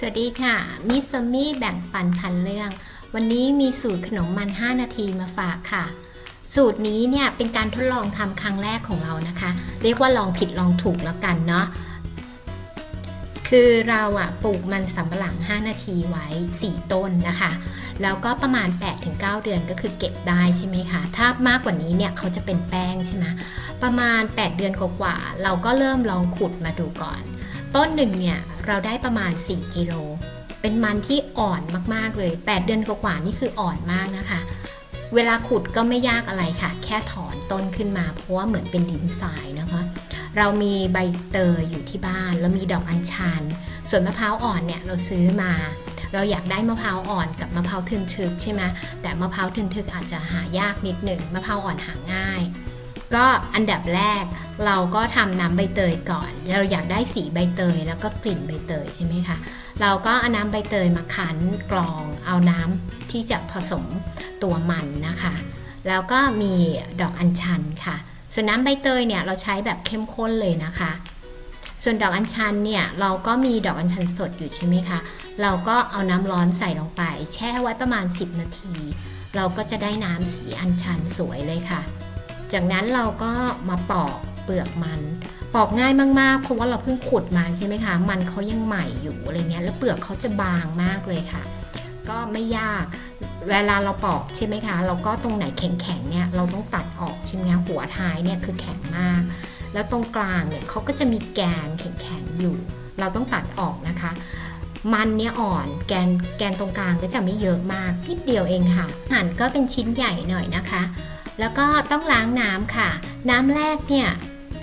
สวัสดีค่ะ มิสมี่แบ่งปันพันเรื่อง วันนี้มีสูตรขนมมัน 5 นาทีมาฝากค่ะ สูตรนี้เนี่ยเป็นการทดลองทำครั้งแรกของเรานะคะ เรียกว่าลองผิดลองถูกแล้วกันเนาะ คือเราอะปลูกมันสำปะหลัง 5 นาทีไว้ 4 ต้นนะคะ แล้วก็ประมาณ 8-9 เดือนก็คือเก็บได้ใช่ไหมคะ ถ้ามากกว่านี้เนี่ยเขาจะเป็นแป้งใช่ไหมประมาณ 8 เดือนกว่าๆเราก็เริ่มลองขุดมาดูก่อน ต้นหนึ่งเนี่ยเราได้ประมาณ 4 กิโล เป็นมันที่อ่อนมากๆเลย 8 เดือนกว่าๆนี่คืออ่อนมากนะคะ เวลาขุดก็ไม่ยากอะไรค่ะ แค่ถอนต้นขึ้นมา เพราะว่าเหมือนเป็นดินทรายนะคะ เรามีใบเตยอยู่ที่บ้าน แล้วมีดอกอัญชัน ส่วนมะพร้าวอ่อนเนี่ยเราซื้อมา เราอยากได้มะพร้าวอ่อนกับมะพร้าวทึนทึกใช่ไหมแต่มะพร้าวทึนทึกอาจจะหายากนิดหนึ่งมะพร้าวอ่อนหาง่าย ก็อันดับแรกเราก็ทำน้ำใบเตยก่อน เราอยากได้สีใบเตยแล้วก็กลิ่นใบเตยใช่ไหมคะ เราก็เอาน้ำใบเตยมาคั้นกรองเอาน้ำที่จะผสมตัวมันนะคะ แล้วก็มีดอกอัญชันค่ะ ส่วนน้ำใบเตยเนี่ยเราใช้แบบเข้มข้นเลยนะคะ ส่วนดอกอัญชันเนี่ยเราก็มีดอกอัญชันสดอยู่ใช่ไหมคะ เราก็เอาน้ำร้อนใส่ลงไป แช่ไว้ประมาณ 10 นาที เราก็จะได้น้ำสีอัญชันสวยเลยค่ะ จากนั้นเราก็มาปอกเปลือกมันปอกง่ายมากๆ เพราะว่าเราเพิ่งขุดมาใช่ไหมคะ มันเขายังใหม่อยู่อะไรเงี้ย แล้วเปลือกเขาจะบางมากเลยค่ะ ก็ไม่ยาก เวลาเราปอกใช่ไหมคะ เราก็ตรงไหนแข็งๆเนี่ยเราต้องตัดออกใช่ไหมคะหัวท้ายเนี่ยคือแข็งมาก แล้วตรงกลางเนี่ยเขาก็จะมีแกนแข็งๆอยู่ เราต้องตัดออกนะคะ มันเนี่ยอ่อน แกนแกนตรงกลางก็จะไม่เยอะมากนิดเดียวเองค่ะหั่นก็เป็นชิ้นใหญ่หน่อยนะคะ แล้วก็ต้องล้างน้ำค่ะ น้ำแรกเนี่ย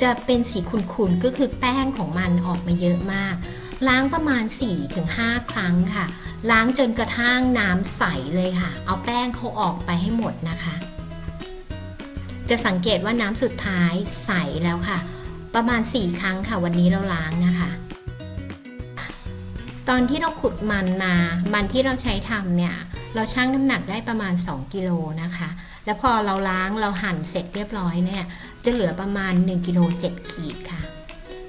จะเป็นสีขุ่นๆ ก็คือแป้งของมันออกมาเยอะมาก ล้างประมาณ 4-5 ครั้งค่ะ ล้างจนกระทั่งน้ำใสเลยค่ะ เอาแป้งเขาออกไปให้หมดนะคะ จะสังเกตว่าน้ำสุดท้ายใสแล้วค่ะ ประมาณ 4 ครั้งค่ะ วันนี้เราล้างนะคะ ตอนที่เราขุดมันมา มันที่เราใช้ทำเนี่ย เราชั่งน้ำหนักได้ประมาณ 2 กิโลนะคะ แล้วพอเราล้างเราหั่นเสร็จเรียบร้อยเนี่ยจะเหลือประมาณ1กิโล7ขีดค่ะ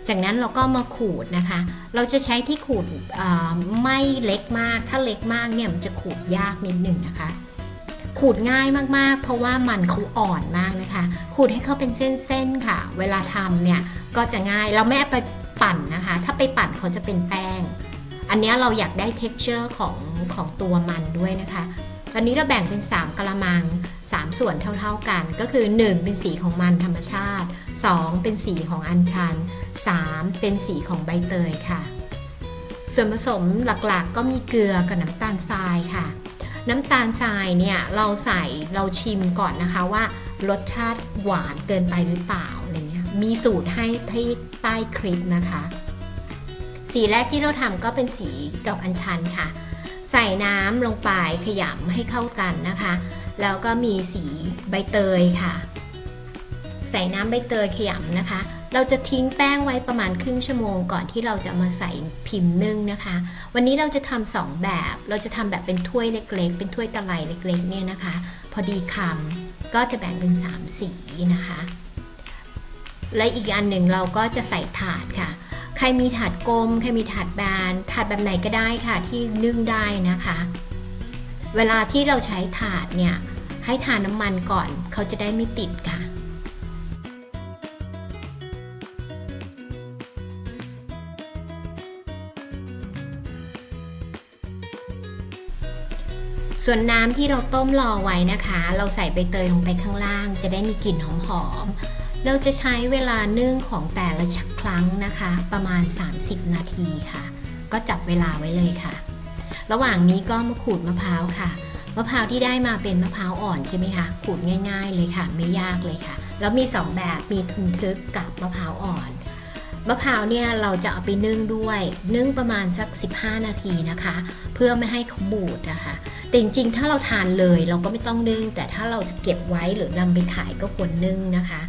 จากนั้นเราก็มาขูดนะคะ เราจะใช้ที่ขูดไม่เล็กมาก ถ้าเล็กมากเนี่ยมันจะขูดยากนิดหนึ่งนะคะ ขูดง่ายมากๆ เพราะว่ามันเขาอ่อนมากนะคะ ขูดให้เขาเป็นเส้นๆค่ะ เวลาทำเนี่ยก็จะง่ายเราไม่ไปปั่นนะคะ ถ้าไปปั่นเขาจะเป็นแป้ง อันนี้เราอยากได้ texture ของของตัวมันด้วยนะคะ ตอนนี้เราแบ่งเป็น 3กะละมัง 3 ส่วนเท่าๆกัน ก็คือ 1 เป็นสีของมันธรรมชาติ 2 เป็นสีของอัญชัน 3 เป็นสีของใบเตยค่ะ ส่วนผสมหลักๆก็มีเกลือกับน้ำตาลทรายค่ะ น้ำตาลทรายเนี่ยเราใส่เราชิมก่อนนะคะว่ารสชาติหวานเกินไปหรือเปล่าอะไรเงี้ยมีสูตรให้ที่ใต้คลิปนะคะ สีแรกที่เราทำก็เป็นสีดอกอัญชันค่ะ ใส่น้ำลงไปขยำให้เข้ากันนะคะ แล้วก็มีสีใบเตยค่ะ ใส่น้ำใบเตยขยำนะคะ เราจะทิ้งแป้งไว้ประมาณครึ่งชั่วโมงก่อนที่เราจะมาใส่พิมพ์นึ่งนะคะ วันนี้เราจะทำสองแบบ เราจะทำแบบเป็นถ้วยเล็กๆ เป็นถ้วยตะไลเล็กๆเนี่ยนะคะ พอดีคำก็จะแบ่งเป็น 3 สีนะคะ และอีกอันหนึ่งเราก็จะใส่ถาดค่ะ รมีถาดกลม ใครมีถาดแบน ถาดแบบไหนก็ได้ค่ะที่นึ่งได้นะคะ เวลาที่เราใช้ถาดเนี่ยให้ทาน้ำมันก่อน เขาจะได้ไม่ติดค่ะ ส่วนน้ำที่เราต้มรอไว้นะคะ เราใส่ใบเตยลงไปข้างล่าง จะได้มีกลิ่นหอมๆ เราจะใช้เวลานึ่งของแต่ละครั้งนะคะ ประมาณ 30 นาทีค่ะ ก็จับเวลาไว้เลยค่ะ ระหว่างนี้ก็มาขูดมะพร้าวค่ะ มะพร้าวที่ได้มาเป็นมะพร้าวอ่อนใช่ไหมคะขูดง่าย ๆ เลยค่ะ ไม่ยากเลยค่ะ แล้วมี 2 แบบมีทุนทึกกับมะพร้าวอ่อนมะพร้าวเนี่ยเราจะเอาไปนึ่งด้วย นึ่งประมาณสัก 15 นาทีนะคะ เพื่อไม่ให้เขาบูดนะคะแต่จริงๆถ้าเราทานเลยเราก็ไม่ต้องนึ่ง แต่ถ้าเราจะเก็บไว้หรือนำไปขายก็ควรนึ่งนะคะ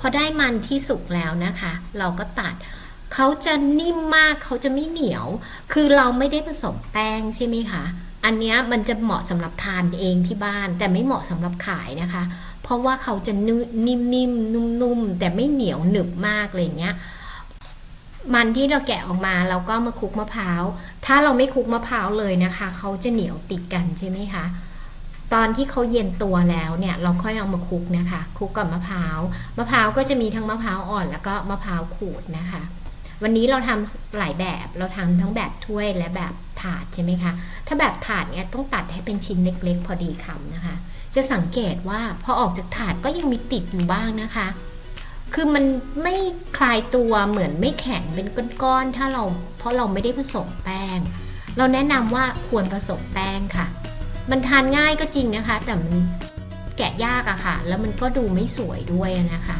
พอได้มันที่สุกแล้วนะคะ เราก็ตัดเขาจะนิ่มมากเขาจะไม่เหนียว คือเราไม่ได้ผสมแป้งใช่ไหมคะอันนี้มันจะเหมาะสำหรับทานเองที่บ้าน แต่ไม่เหมาะสำหรับขายนะคะ เพราะว่าเขาจะนิ่มๆนุ่มๆแต่ไม่เหนียวหนึบมากเลยเงี้ยมันที่เราแกะออกมาเราก็มาคลุกมะพร้าว ถ้าเราไม่คลุกมะพร้าวเลยนะคะ เขาจะเหนียวติดกันใช่ไหมคะ ตอนที่เขาเย็นตัวแล้วเนี่ยเราค่อยเอามาคลุกนะคะคลุกกับมะพร้าวมะพร้าวก็จะมีทั้งมะพร้าวอ่อนแล้วก็มะพร้าวขูดนะคะ วันนี้เราทำหลายแบบเราทำทั้งแบบถ้วยและแบบถาดใช่ไหมคะถ้าแบบถาดเนี่ยต้องตัดให้เป็นชิ้นเล็กๆ พอดีคำนะคะ จะสังเกตว่าพอออกจากถาดก็ยังมีติดอยู่บ้างนะคะ คือมันไม่คลายตัวเหมือนไม่แข็งเป็นก้อนๆถ้าเราเพราะเราไม่ได้ผสมแป้ง เราแนะนำว่าควรผสมแป้งค่ะ มันทานง่ายก็จริงนะคะ แต่มันแกะยากอะค่ะ แล้วมันก็ดูไม่สวยด้วยนะคะ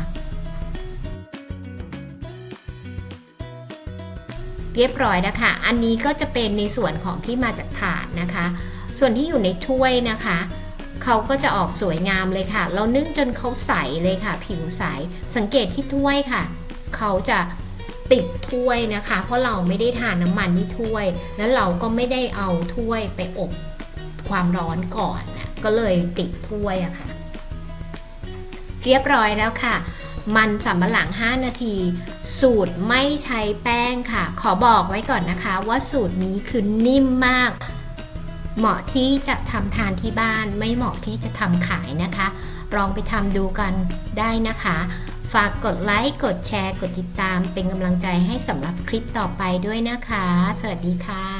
เรียบร้อยนะคะ อันนี้ก็จะเป็นในส่วนของที่มาจากถาดนะคะ ส่วนที่อยู่ในถ้วยนะคะเขาก็จะออกสวยงามเลยค่ะ เรานึ่งจนเขาใสเลยค่ะ ผิวใส สังเกตที่ถ้วยค่ะ เขาจะติดถ้วยนะคะ เพราะเราไม่ได้ทานน้ำมันที่ถ้วย แล้วเราก็ไม่ได้เอาถ้วยไปอบ ความร้อนก่อนนะก็เลยติดถ้วยอะค่ะ เรียบร้อยแล้วค่ะ มันสำปะหลัง 5 นาที สูตรไม่ใช้แป้งค่ะ ขอบอกไว้ก่อนนะคะ ว่าสูตรนี้คือนิ่มมาก เหมาะที่จะทำทานที่บ้านไม่เหมาะที่จะทำขายนะคะลองไปทำดูกันได้นะคะ ฝากกดไลค์ กดแชร์ กดติดตาม เป็นกำลังใจให้สำหรับคลิปต่อไปด้วยนะคะ สวัสดีค่ะ